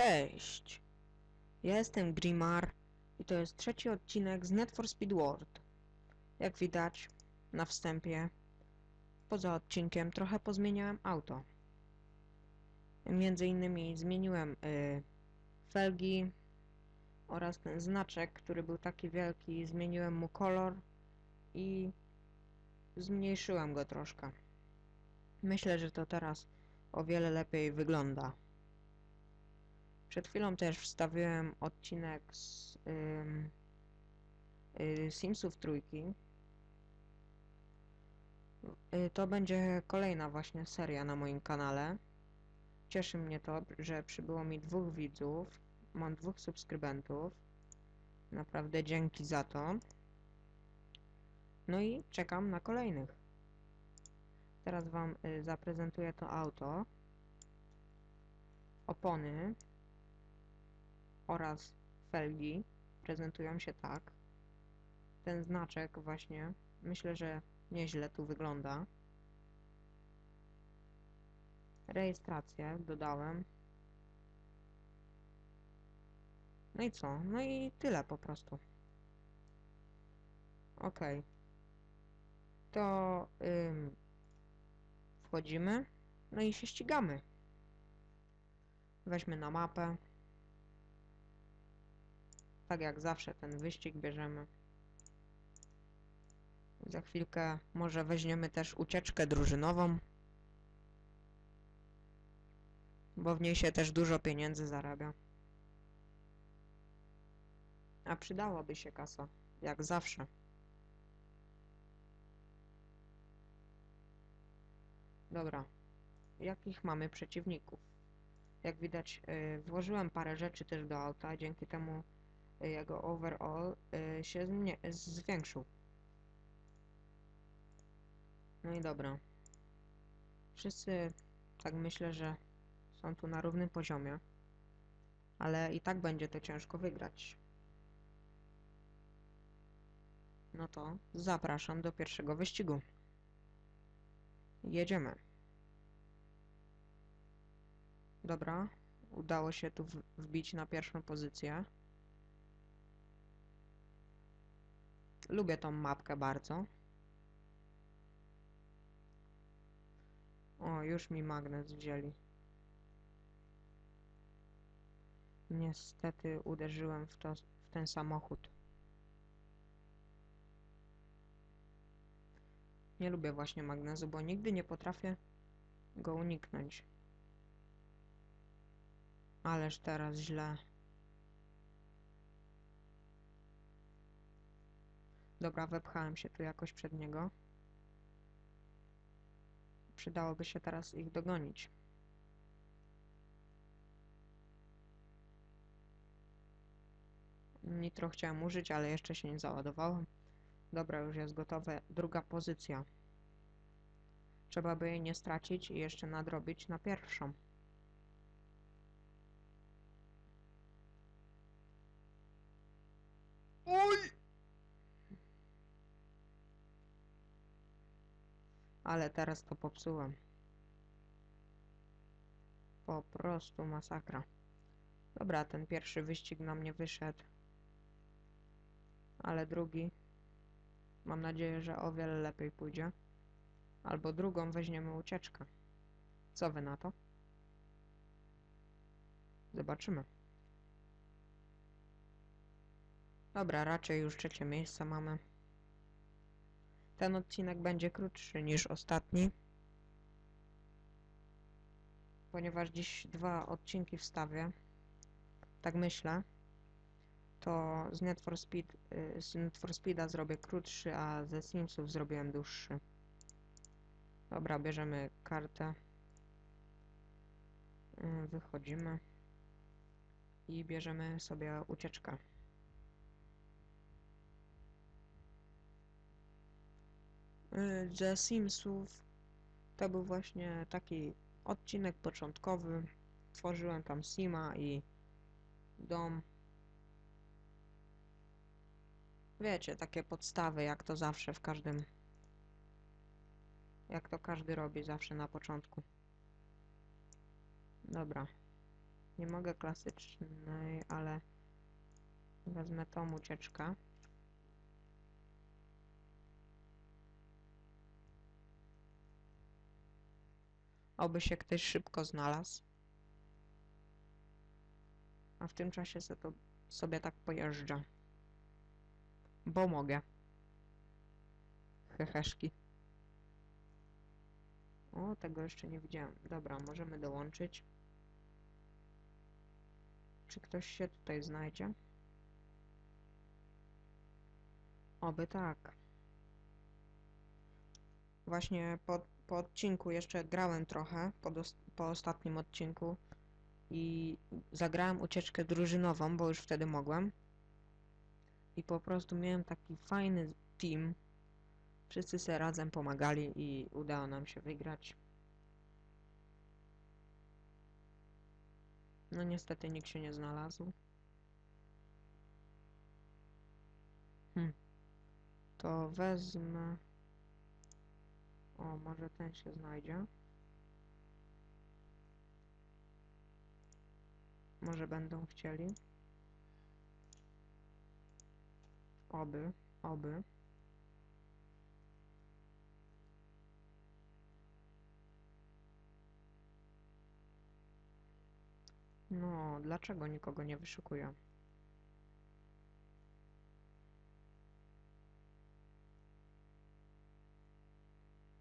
Cześć! Ja jestem Grimar i to jest trzeci odcinek z Net for Speed World. Jak widać na wstępie, poza odcinkiem trochę pozmieniałem auto. Między innymi zmieniłem y, felgi oraz ten znaczek, który był taki wielki, zmieniłem mu kolor i zmniejszyłem go troszkę. Myślę, że to teraz o wiele lepiej wygląda. Przed chwilą też wstawiłem odcinek z ym, y, Simsów trójki. Y, to będzie kolejna właśnie seria na moim kanale. Cieszy mnie to, że przybyło mi dwóch widzów. Mam dwóch subskrybentów. Naprawdę dzięki za to. No i czekam na kolejnych. Teraz Wam y, zaprezentuję to auto. Opony oraz felgi prezentują się tak. Ten znaczek właśnie, myślę, że nieźle tu wygląda. Rejestrację dodałem. No i co? No i tyle po prostu. Ok. To ym, wchodzimy. No i się ścigamy. Weźmy na mapę. Tak jak zawsze ten wyścig bierzemy. Za chwilkę może weźmiemy też ucieczkę drużynową. Bo w niej się też dużo pieniędzy zarabia. A przydałaby się kasa, jak zawsze. Dobra. Jakich mamy przeciwników? Jak widać, yy, włożyłem parę rzeczy też do auta, dzięki temu jego overall y, się zwiększył. No i dobra. Wszyscy, tak myślę, że są tu na równym poziomie. Ale i tak będzie to ciężko wygrać. No to zapraszam do pierwszego wyścigu. Jedziemy. Dobra, udało się tu wbić na pierwszą pozycję. Lubię tą mapkę bardzo. O, już mi magnes wzięli. Niestety uderzyłem w, to, w ten samochód. Nie lubię właśnie magnezu, bo nigdy nie potrafię go uniknąć. Ależ teraz źle. Dobra, wepchałem się tu jakoś przed niego. Przydałoby się teraz ich dogonić. Nitro chciałem użyć, ale jeszcze się nie załadowałem. Dobra, już jest gotowe. Druga pozycja. Trzeba by jej nie stracić i jeszcze nadrobić na pierwszą. Ale teraz to popsułem. Po prostu masakra. Dobra, ten pierwszy wyścig nam nie wyszedł. Ale drugi. Mam nadzieję, że o wiele lepiej pójdzie. Albo drugą weźmiemy ucieczkę. Co wy na to? Zobaczymy. Dobra, raczej już trzecie miejsce mamy. Ten odcinek będzie krótszy niż ostatni. Ponieważ dziś dwa odcinki wstawię. Tak myślę. To z Need for Speed, y, z for Speeda zrobię krótszy, a ze Simsów zrobiłem dłuższy. Dobra, bierzemy kartę. Y, Wychodzimy. I bierzemy sobie ucieczkę. Y, ze Simsów to był właśnie taki odcinek początkowy. Tworzyłem tam Sima i dom. Wiecie, takie podstawy, jak to zawsze w każdym. Jak to każdy robi zawsze na początku. Dobra. Nie mogę klasycznej, ale wezmę tą ucieczkę. Oby się ktoś szybko znalazł. A w tym czasie se to sobie tak pojeżdżę. Bo mogę. Heheszki. O, tego jeszcze nie widziałem. Dobra, możemy dołączyć. Czy ktoś się tutaj znajdzie? Oby tak. Właśnie po, po odcinku jeszcze grałem trochę, po, po ostatnim odcinku i zagrałem ucieczkę drużynową, bo już wtedy mogłem. I po prostu miałem taki fajny team. Wszyscy sobie razem pomagali i udało nam się wygrać. No niestety nikt się nie znalazł. Hm. To wezmę... O, może ten się znajdzie. Może będą chcieli. Oby, oby. No, dlaczego nikogo nie wyszukuję?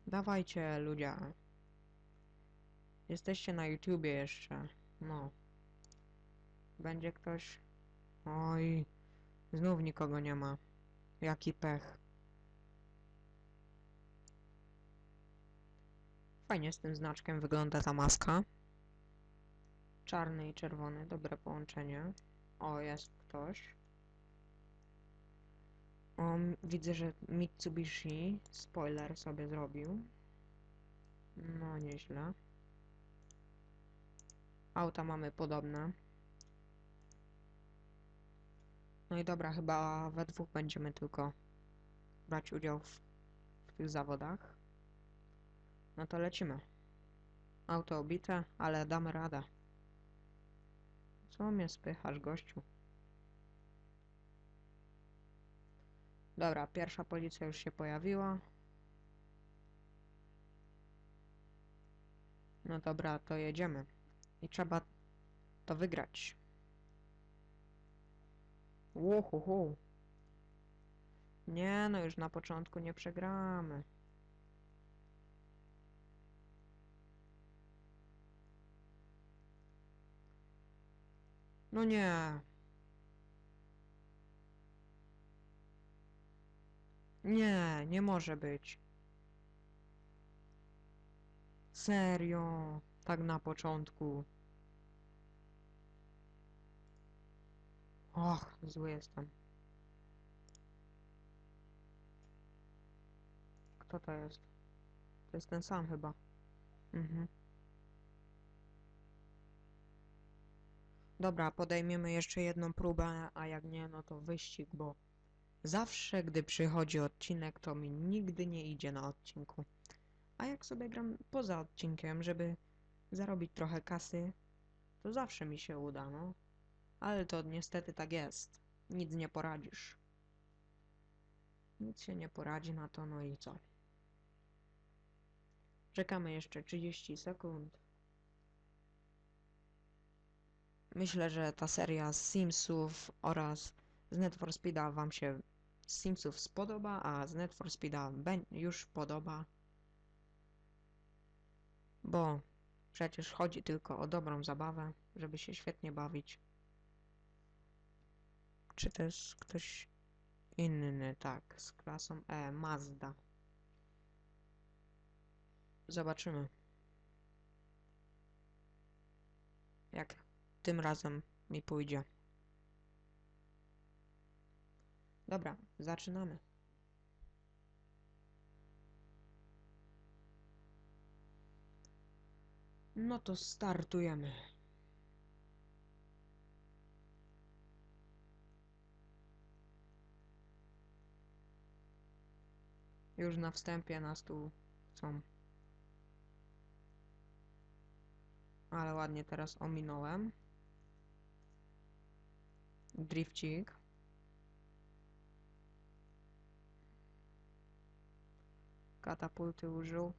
Dawajcie, ludzie. Jesteście na YouTubie jeszcze. No. Będzie ktoś? Oj, znów nikogo nie ma. Jaki pech. Fajnie z tym znaczkiem wygląda ta maska. Czarny i czerwony, dobre połączenie. O, jest ktoś. Widzę, że Mitsubishi spoiler sobie zrobił. No, nieźle. Auta mamy podobne. No i dobra, chyba we dwóch będziemy tylko brać udział w, w tych zawodach. No to lecimy. Auto obite, ale damy radę. Co mnie spychasz, gościu? Dobra, pierwsza policja już się pojawiła. No dobra, to jedziemy. I trzeba to wygrać. Łohuhu. Nie, no już na początku nie przegramy. No nie. Nie, nie może być. Serio, tak na początku. Och, zły jestem. Kto to jest? To jest ten sam chyba. Mhm. Dobra, podejmiemy jeszcze jedną próbę, a jak nie, no to wyścig, bo zawsze, gdy przychodzi odcinek, to mi nigdy nie idzie na odcinku. A jak sobie gram poza odcinkiem, żeby zarobić trochę kasy, to zawsze mi się uda, no. Ale to niestety tak jest. Nic nie poradzisz. Nic się nie poradzi na to, no i co? Czekamy jeszcze 30 sekund. Myślę, że ta seria z Simsów oraz z Need for Speeda Wam się z Simsów spodoba, a z Need for Speeda już podoba. Bo przecież chodzi tylko o dobrą zabawę, żeby się świetnie bawić. Czy też ktoś inny, tak, z klasą E, Mazda. Zobaczymy. Jak tym razem mi pójdzie. Dobra, zaczynamy. No to startujemy. Już na wstępie nas tu chcą. Ale ładnie teraz ominąłem. Drifcik. Katapulty użył.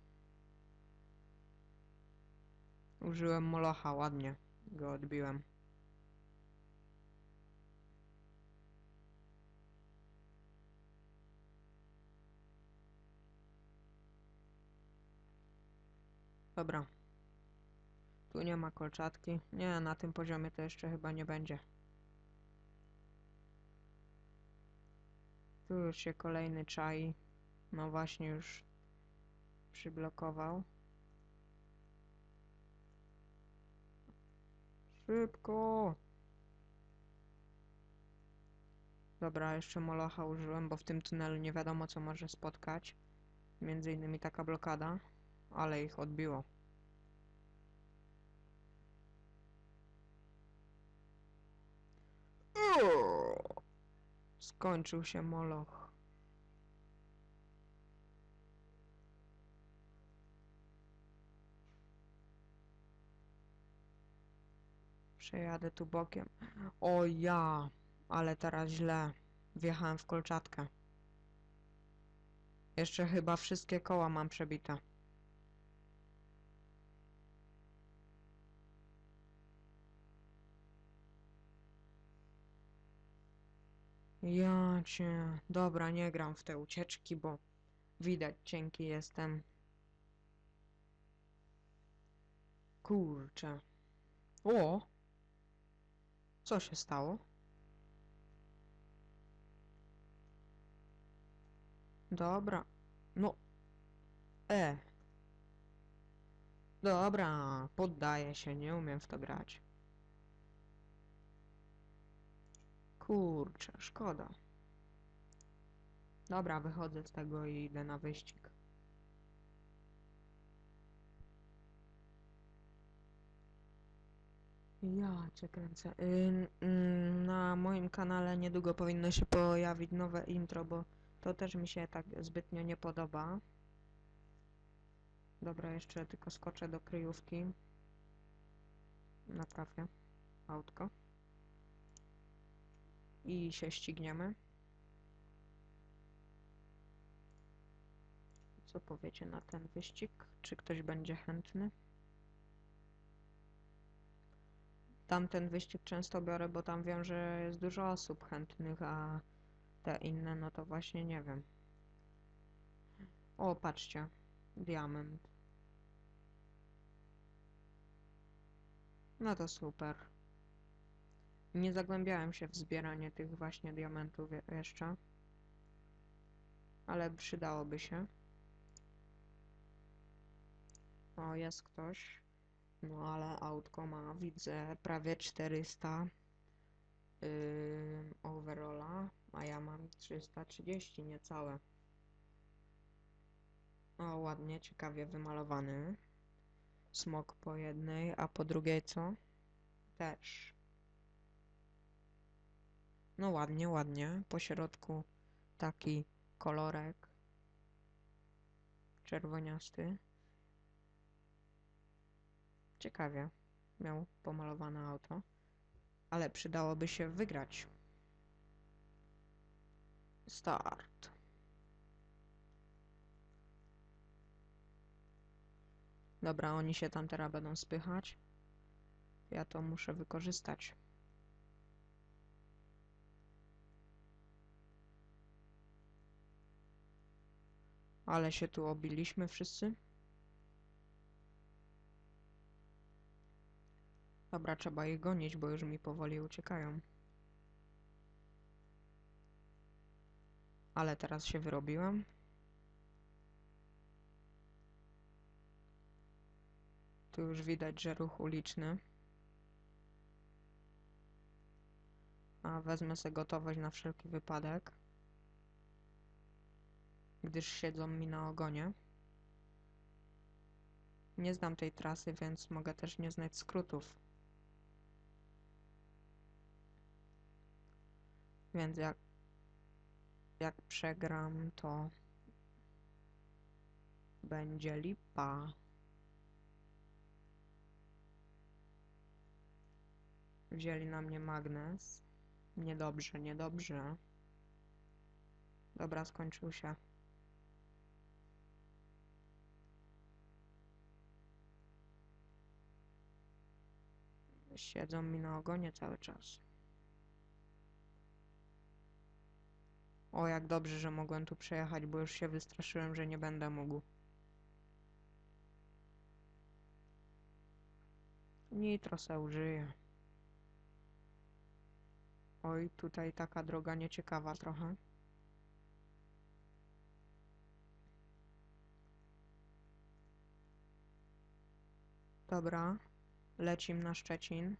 Użyłem molocha, ładnie go odbiłem. Dobra. Tu nie ma kolczatki. Nie, na tym poziomie to jeszcze chyba nie będzie. Tu już się kolejny czai. No właśnie już przyblokował. Szybko! Dobra, jeszcze molocha użyłem, bo w tym tunelu nie wiadomo co może spotkać. Między innymi taka blokada, ale ich odbiło. Skończył się moloch. Przejadę tu bokiem. O ja, ale teraz źle. Wjechałem w kolczatkę. Jeszcze chyba wszystkie koła mam przebite. Ja cię. Dobra, nie gram w te ucieczki, bo widać cienki jestem. Kurczę. O! Co się stało? Dobra. No. E. Dobra, poddaję się, nie umiem w to grać. Kurczę, szkoda. Dobra, wychodzę z tego i idę na wyścig. Ja cię kręcę. Ym, na moim kanale niedługo powinno się pojawić nowe intro, bo to też mi się tak zbytnio nie podoba. Dobra, jeszcze tylko skoczę do kryjówki. Naprawię autko. I się ścigniemy. Co powiecie na ten wyścig? Czy ktoś będzie chętny? Tamten wyścig często biorę, bo tam wiem, że jest dużo osób chętnych, a te inne, no to właśnie nie wiem. O, patrzcie. Diament. No to super. Nie zagłębiałem się w zbieranie tych właśnie diamentów je- jeszcze. Ale przydałoby się. O, jest ktoś. No ale autko ma, widzę, prawie 400 yy, overalla, a ja mam 330 niecałe. O, ładnie, ciekawie wymalowany. Smok po jednej, a po drugiej co? Też. No ładnie, ładnie. Po środku taki kolorek czerwoniasty. Ciekawie miał pomalowane auto, ale przydałoby się wygrać. Start. Dobra, oni się tam teraz będą spychać. Ja to muszę wykorzystać. Ale się tu obiliśmy wszyscy. Dobra, trzeba ich gonić, bo już mi powoli uciekają. Ale teraz się wyrobiłem. Tu już widać, że ruch uliczny. A wezmę sobie gotowość na wszelki wypadek. Gdyż siedzą mi na ogonie. Nie znam tej trasy, więc mogę też nie znać skrótów. Więc jak, jak przegram, to będzie lipa. Wzięli na mnie magnes. Niedobrze, niedobrze. Dobra, skończył się. Siedzą mi na ogonie cały czas. O, jak dobrze, że mogłem tu przejechać, bo już się wystraszyłem, że nie będę mógł. Nitro se użyję. Oj, tutaj taka droga nieciekawa trochę. Dobra, lecim na Szczecin.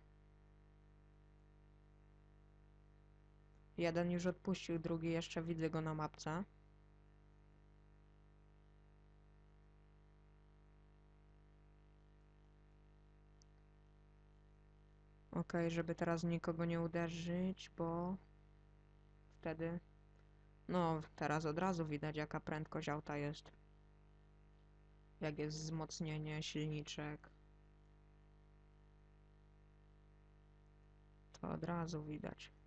Jeden już odpuścił, drugi jeszcze widzę go na mapce. Okej, żeby teraz nikogo nie uderzyć, bo wtedy... No, teraz od razu widać jaka prędkość auta jest. Jak jest wzmocnienie, silniczek. To od razu widać.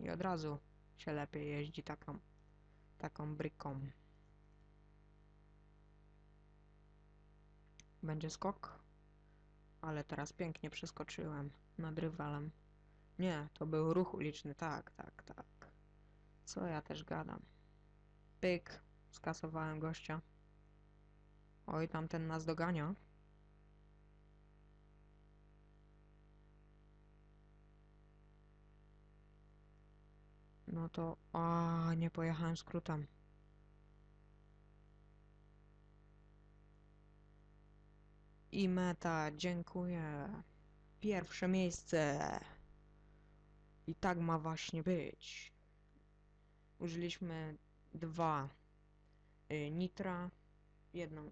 I od razu się lepiej jeździ taką, taką bryką. Będzie skok. Ale teraz pięknie przeskoczyłem nad rywalem. Nie, to był ruch uliczny, tak, tak, tak. Co ja też gadam. Pyk, skasowałem gościa. Oj, tamten nas dogania. No to... A, nie pojechałem skrótem. I meta, dziękuję. Pierwsze miejsce. I tak ma właśnie być. Użyliśmy dwa y, nitra, jedną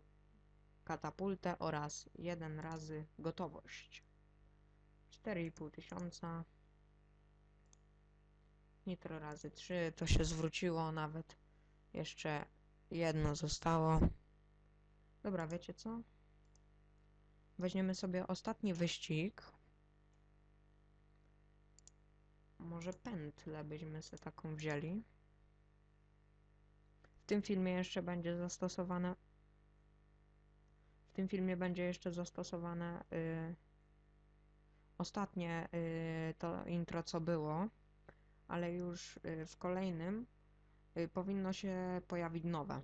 katapultę oraz jeden razy gotowość. 4,5 tysiąca. Nitro razy 3 to się zwróciło nawet. Jeszcze jedno zostało. Dobra, wiecie co? Weźmiemy sobie ostatni wyścig. Może pętlę byśmy sobie taką wzięli. W tym filmie jeszcze będzie zastosowane. W tym filmie będzie jeszcze zastosowane y, ostatnie y, to intro, co było, ale już y, w kolejnym y, powinno się pojawić nowe.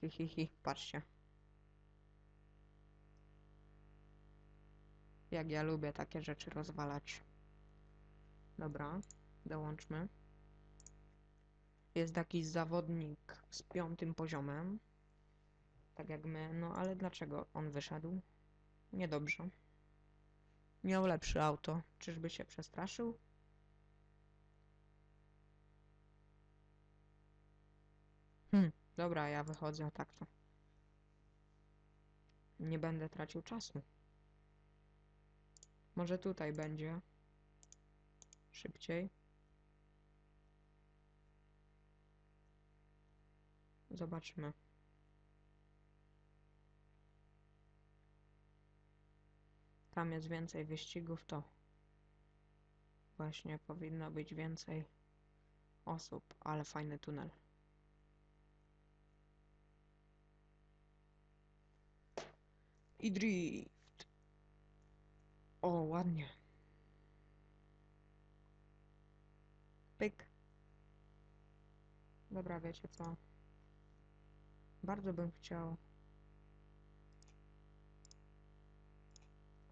Hi, hi, hi, patrzcie. Jak ja lubię takie rzeczy rozwalać. Dobra, dołączmy. Jest jakiś zawodnik z piątym poziomem. Tak jak my. No ale dlaczego on wyszedł? Niedobrze. Miał lepsze auto. Czyżby się przestraszył? Hm, dobra, ja wychodzę tak to. Nie będę tracił czasu. Może tutaj będzie. Szybciej. Zobaczmy. Tam jest więcej wyścigów, to właśnie powinno być więcej osób, ale fajny tunel. I drift. O, ładnie. Pyk. Dobra, wiecie co? Bardzo bym chciał.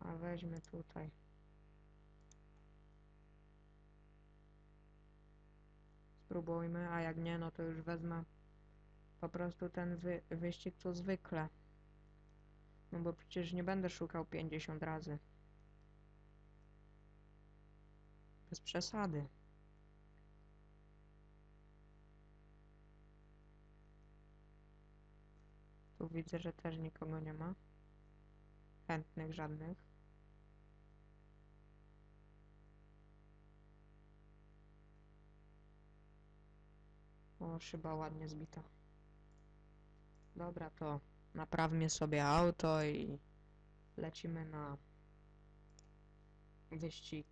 A weźmy tutaj. Spróbujmy, a jak nie, no to już wezmę po prostu ten wy wyścig co zwykle. No bo przecież nie będę szukał 50 razy. Bez przesady. Tu widzę, że też nikogo nie ma. Chętnych żadnych. O, szyba ładnie zbita. Dobra, to Naprawmy sobie auto i lecimy na wyścig.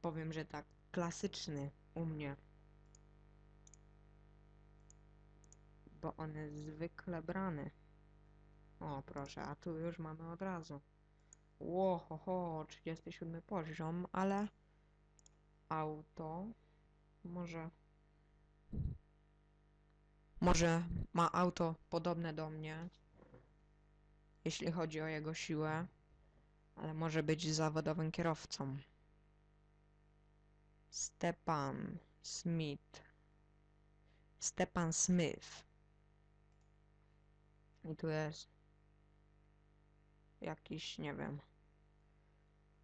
Powiem, że tak klasyczny u mnie. Bo on jest zwykle brany. O, proszę, a tu już mamy od razu. Ło, ho, ho, 37 poziom, ale auto może może ma auto podobne do mnie, jeśli chodzi o jego siłę, ale może być zawodowym kierowcą. Stepan Smith. Stepan Smith. I tu jest jakiś, nie wiem.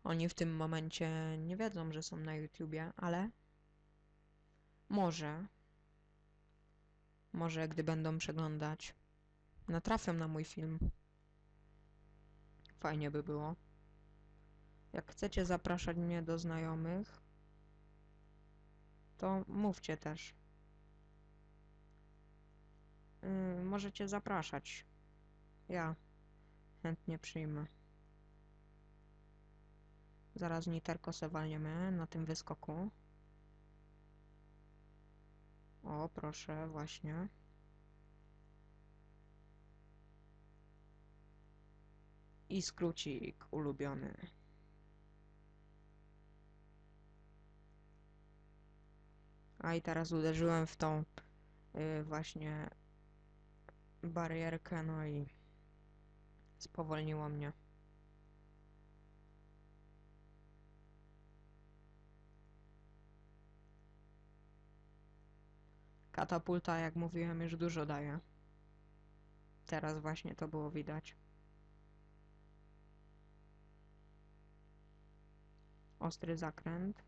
Oni w tym momencie nie wiedzą, że są na YouTubie, ale może, może gdy będą przeglądać, natrafią na mój film. Fajnie by było. Jak chcecie zapraszać mnie do znajomych, to mówcie też. Yy, możecie zapraszać. Ja chętnie przyjmę. Zaraz niterko se na tym wyskoku. O, proszę, właśnie. I skrócik ulubiony. A i teraz uderzyłem w tą y, właśnie barierkę, no i spowolniło mnie. Katapulta, jak mówiłem, już dużo daje. Teraz właśnie to było widać. Ostry zakręt.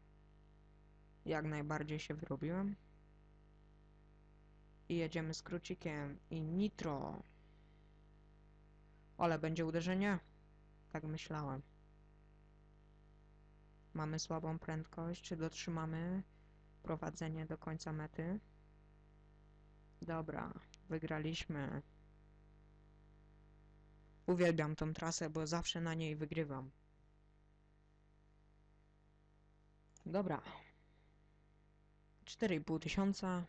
Jak najbardziej się wyrobiłem. I jedziemy skrócikiem. I nitro. Ale będzie uderzenie? Tak myślałem. Mamy słabą prędkość. Dotrzymamy prowadzenie do końca mety? Dobra, wygraliśmy. Uwielbiam tą trasę, bo zawsze na niej wygrywam. Dobra. 4,5 tysiąca.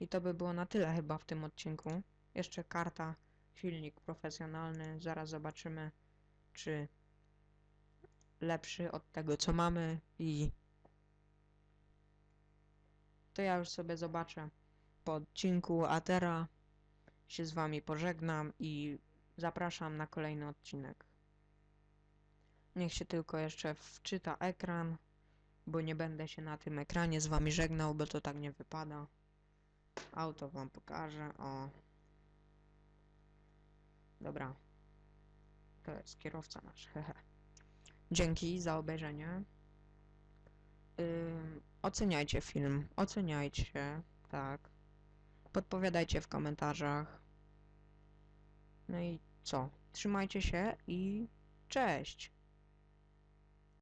I to by było na tyle chyba w tym odcinku. Jeszcze karta, silnik profesjonalny. Zaraz zobaczymy, czy lepszy od tego, co mamy i to ja już sobie zobaczę po odcinku, a teraz się z wami pożegnam i zapraszam na kolejny odcinek. Niech się tylko jeszcze wczyta ekran, bo nie będę się na tym ekranie z wami żegnał, bo to tak nie wypada. Auto wam pokażę, o. Dobra. To jest kierowca nasz, hehe. Dzięki za obejrzenie. Ym, oceniajcie film, oceniajcie, tak. Podpowiadajcie w komentarzach. No i co? Trzymajcie się i cześć!